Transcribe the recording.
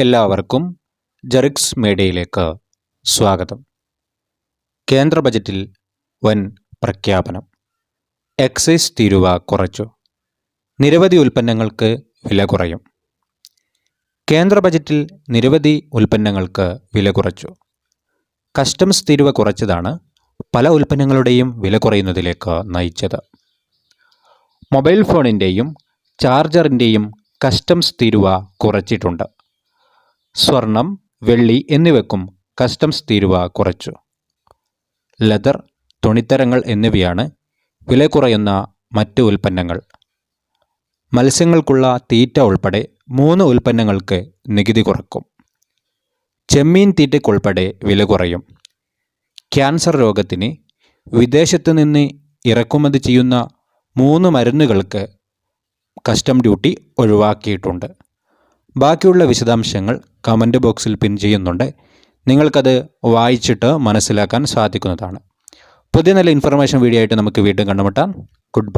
എല്ലാവർക്കും ജെറിക്സ് മീഡിയയിലേക്ക് സ്വാഗതം. കേന്ദ്ര ബജറ്റിൽ വൻ പ്രഖ്യാപനം. എക്സൈസ് തീരുവ കുറച്ചു. നിരവധി ഉൽപ്പന്നങ്ങൾക്ക് വില കുറയും. കേന്ദ്ര ബജറ്റിൽ നിരവധി ഉൽപ്പന്നങ്ങൾക്ക് വില കുറച്ചു. കസ്റ്റംസ് തീരുവ കുറച്ചതാണ് പല ഉൽപ്പന്നങ്ങളുടെയും വില കുറയുന്നതിലേക്ക് നയിച്ചത്. മൊബൈൽ ഫോണിന്റെയും ചാർജറിന്റെയും കസ്റ്റംസ് തീരുവ കുറച്ചിട്ടുണ്ട്. സ്വർണം വെള്ളി എന്നിവയ്ക്കും കസ്റ്റംസ് തീരുവ കുറച്ചു. ലെതർ തുണിത്തരങ്ങൾ എന്നിവയാണ് വില കുറയുന്ന മറ്റ് ഉൽപ്പന്നങ്ങൾ. മത്സ്യങ്ങൾക്കുള്ള തീറ്റ ഉൾപ്പെടെ മൂന്ന് ഉൽപ്പന്നങ്ങൾക്ക് നികുതി കുറക്കും. ചെമ്മീൻ തീറ്റയ്ക്കുൾപ്പെടെ വില കുറയും. ക്യാൻസർ രോഗത്തിന് വിദേശത്ത് നിന്ന് ഇറക്കുമതി ചെയ്യുന്ന മൂന്ന് മരുന്നുകൾക്ക് കസ്റ്റം ഡ്യൂട്ടി ഒഴിവാക്കിയിട്ടുണ്ട്. ബാക്കിയുള്ള വിശദാംശങ്ങൾ കമന്റ് ബോക്സിൽ പിൻ ചെയ്യുന്നുണ്ട്. നിങ്ങൾക്കത് വായിച്ചിട്ട് മനസ്സിലാക്കാൻ സാധിക്കുന്നതാണ്. പുതിയ നല്ല ഇൻഫർമേഷൻ വീഡിയോ ആയിട്ട് നമുക്ക് വീണ്ടും കണ്ടുമുട്ടാം. Good bye